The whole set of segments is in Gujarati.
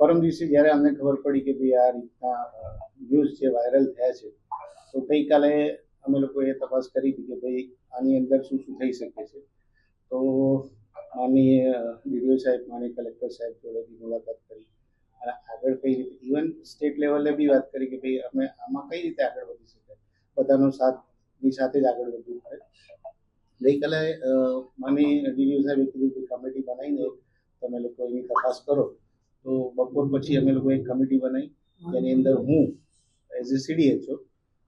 પરમ દિવસે જ્યારે અમને ખબર પડી કે ભાઈ આ રીતના ન્યૂઝ જે વાયરલ થયા છે, તો ગઈકાલે અમે લોકોએ તપાસ કરી હતી કે ભાઈ આની અંદર શું શું થઈ શકે છે. તો માનીય ડીડીઓ સાહેબ માનીય કલેક્ટર સાહેબ જોડે બી મુલાકાત કરી. અને આગળ કઈ રીતે ઇવન સ્ટેટ લેવલે બી વાત કરી કે ભાઈ અમે આમાં કઈ રીતે આગળ વધી શકાય બધાનો સાથની સાથે જ આગળ વધવું પડે. ગઈકાલે માની ડીડીઓ સાહેબે કીધું કમિટી બનાવીને તમે લોકો એની તપાસ કરો. તો બપોર પછી અમે લોકો એક કમિટી બનાવી, જેની અંદર હું એઝ એ સીડીએચઓ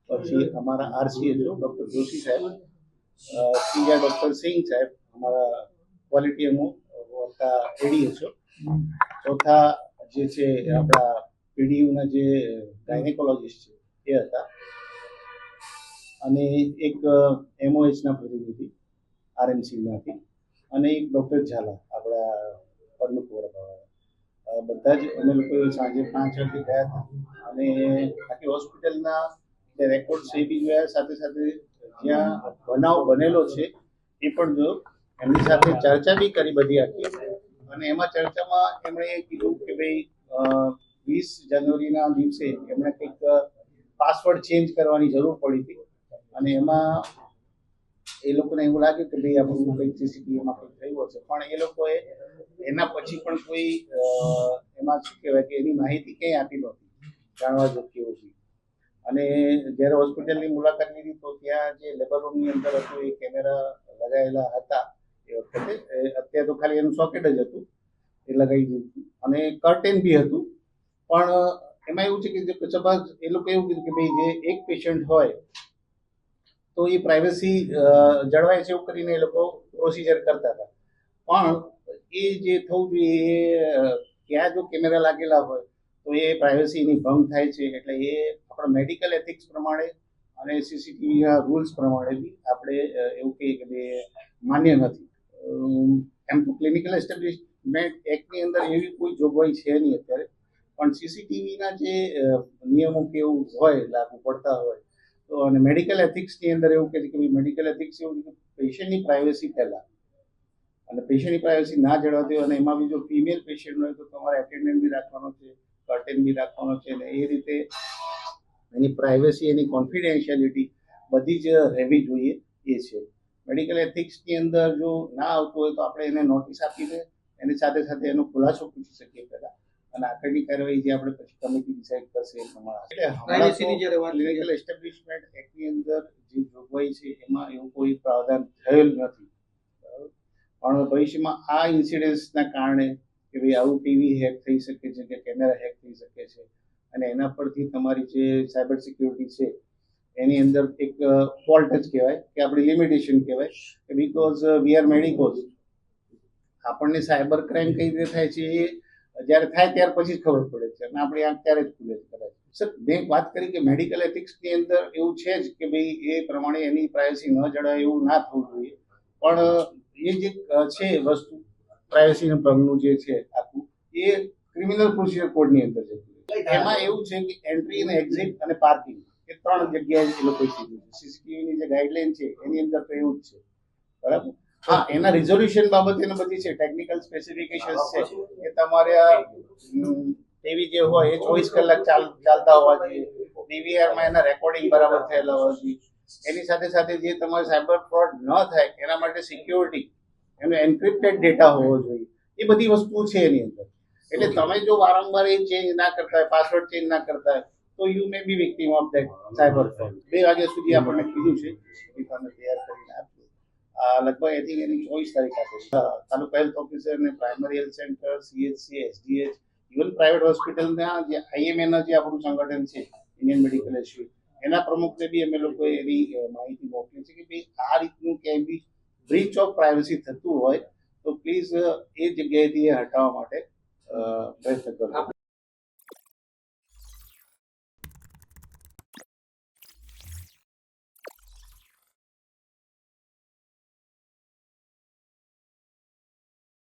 પછી અમારા આરસીએચઓ ડૉક્ટર જોશી સાહેબ ત્રીજા ડૉક્ટર સિંહ સાહેબ, અમારા ક્વોલિટી એમઓ વત્તા એડીએચઓ ચોથા જે છે આપણા પીડીયુના જે ગાયનેકોલોજીસ્ટ છે, એ હતા. અને એક એમઓએચના પ્રતિનિધિ આરએમસીમાંથી અને એક ડૉક્ટર ઝાલા, આપણા પરમકુવરવાળા બધા જ અમે લોકો સાંજે પાંચ વાગે ગયા હતા. અને આખી હોસ્પિટલના જે રેકોર્ડ છે એ બી જોયા, સાથે સાથે જ્યાં બનાવ બનેલો છે એ પણ જોયો. એમની સાથે ચર્ચા બી કરી બધી આખી. અને એમાં ચર્ચામાં એમણે કીધું કે ભાઈ વીસ જાન્યુઆરીના દિવસે એમણે કંઈક પાસવર્ડ ચેન્જ કરવાની જરૂર પડી હતી. અને એમાં એ લોકોને એવું લાગ્યું કે ભાઈ આપણું કંઈક સીસીટીવીમાં કંઈક થયું હશે. પણ એ લોકોએ એના પછી પણ કોઈ એમાં શું કહેવાય કે એની માહિતી ક્યાંય આપી નહોતી. જાણવા જોતી હતી અને જ્યારે હોસ્પિટલની મુલાકાત લીધી તો ત્યાં જે લેબર રૂમની અંદર હતું, એ કેમેરા લગાવેલા હતા એ વખતે. અત્યારે તો ખાલી એનું સોકેટ જ હતું. એ લગાવી દીધું. અને કર્ટેન બી હતું. પણ એમાં એવું છે કે જે સપોઝ એ લોકો એવું કીધું કે ભાઈ, જે એક પેશન્ટ હોય, તો એ પ્રાઇવસી જળવાય છે એવું કરીને એ લોકો પ્રોસિજર કરતા હતા. પણ એ જે થવું જોઈએ એ ત્યાં જો કેમેરા લાગેલા હોય, તો એ પ્રાઇવસીની ભંગ થાય છે. એટલે એ આપણા મેડિકલ એથિક્સ પ્રમાણે અને સીસીટીવીના રૂલ્સ પ્રમાણે બી આપણે એવું કહીએ કે ભાઈ માન્ય નથી. એમ તો ક્લિનિકલ એસ્ટેબ્લિશમેન્ટ એક્ટની અંદર એવી કોઈ જોગવાઈ છે નહીં અત્યારે. પણ સીસીટીવીના જે નિયમો કે એવું હોય, લાગુ પડતા હોય, તો અને મેડિકલ એથિક્સની અંદર એવું કહે છે કે મેડિકલ એથિક્સ એવું પેશન્ટની પ્રાઇવસી પહેલાં. અને પેશન્ટની પ્રાઇવસી ના જળવાતી હોય અને એમાં બી જો ફિમેલ પેશન્ટ હોય તો તમારે એટેન્ડન્ટ બી રાખવાનો છે કર્ટેન બી રાખવાનો છે અને એ રીતે એની પ્રાઇવસી એની કોન્ફિડેન્શિયાલિટી બધી જ રહેવી જોઈએ એ છે. મેડિકલ એથિક્સની અંદર જો ના આવતું હોય તો આપણે એને નોટિસ આપીને એની સાથે સાથે એનો ખુલાસો પૂછી શકીએ પહેલાં. અને આગળની કાર્યવાહી જે આપણે પછી કમિટી ડિસાઇડ કરશે એ પ્રમાણે. એટલે ક્લિનિકલ એસ્ટેબ્લિશમેન્ટ એક્ટની અંદર જે જોગવાઈ છે એમાં એવું કોઈ પ્રાવધાન થયેલ નથી? પણ ભવિષ્યમાં આ ઇન્સિડન્સના કારણે કે ભાઈ આવું ટીવી હેક થઈ શકે છે કે કેમેરા હેક થઈ શકે છે અને એના પરથી તમારી જે સાયબર સિક્યુરિટી છે, એની અંદર એક ફોલ્ટ જ કહેવાય કે આપણી લિમિટેશન કહેવાય કે બિકોઝ વી આર મેડિકોઝ આપણને સાયબર ક્રાઇમ કઈ રીતે થાય છે એ જ્યારે થાય ત્યાર પછી જ ખબર પડે છે અને આપણી આંખ ત્યારે જ ખુલે છે કદાચ. સર મેં વાત કરી કે મેડિકલ એથિક્સની અંદર એવું છે જ કે ભાઈ એ પ્રમાણે એની પ્રાઇવસી ન જળવાય એવું ના થવું જોઈએ. પણ એ જે છે વસ્તુ પ્રાઇવસીનું ભંગનું જે છે આખું, એ ક્રિમિનલ પ્રોસિજર કોડની અંદર છે. એમાં એવું છે કે એન્ટ્રી અને એક્ઝિટ અને પાર્કિંગ એ ત્રણ જગ્યાએ એ લોકોએ કીધું છે. જે ગાઈડલાઈન છે એની અંદર તો એવું જ છે. બરાબર? હા, એના રિઝોલ્યુશન બાબતે ને બધી છે. ટેકનિકલ સ્પેસિફિકેશન્સ છે. એ તમારે ટીવી જે હોય એ ચોવીસ કલાક ચાલ, ચાલતા હોવા જોઈએ. ડીવીઆરમાં એના રેકોર્ડિંગ બરાબર થયેલા હોવા જોઈએ. એની સાથે સાથે જે તમારે સાયબર ફ્રોડ ન થાય એના માટે સિક્યોરિટી એનો એન્ક્રિપ્ટેડ ડેટા હોવો જોઈએ. એ બધી વસ્તુ છે એની અંદર. એટલે તમે જો વારંવાર એ ચેન્જ ના કરતા હોય પાસવર્ડ ચેન્જ ના કરતા હોય તો you may be victim of that cyber fraud બે વાગ્યા સુધી આપણને કીધું છે. એ તમે તૈયાર કરીને આપજો લગભગ આઈ થિંક એની ચોવીસ તારીખ આપે છે. તાલુકા હેલ્થ ઓફિસર ને primary health centre CHC SDH even private હોસ્પિટલના જે આઈએમએના જે આપણું સંગઠન છે ઇન્ડિયન મેડિકલ એસોસિએશન એના પ્રમુખને બી અમે લોકો એની માહિતી મોકલી છે કે ભાઈ, આ રીતનું ક્યાંય બી બ્રીચ ઓફ પ્રાઇવસી થતું હોય તો પ્લીઝ એ જગ્યાએથી એ હટાવવા માટે પ્રયત્ન કરો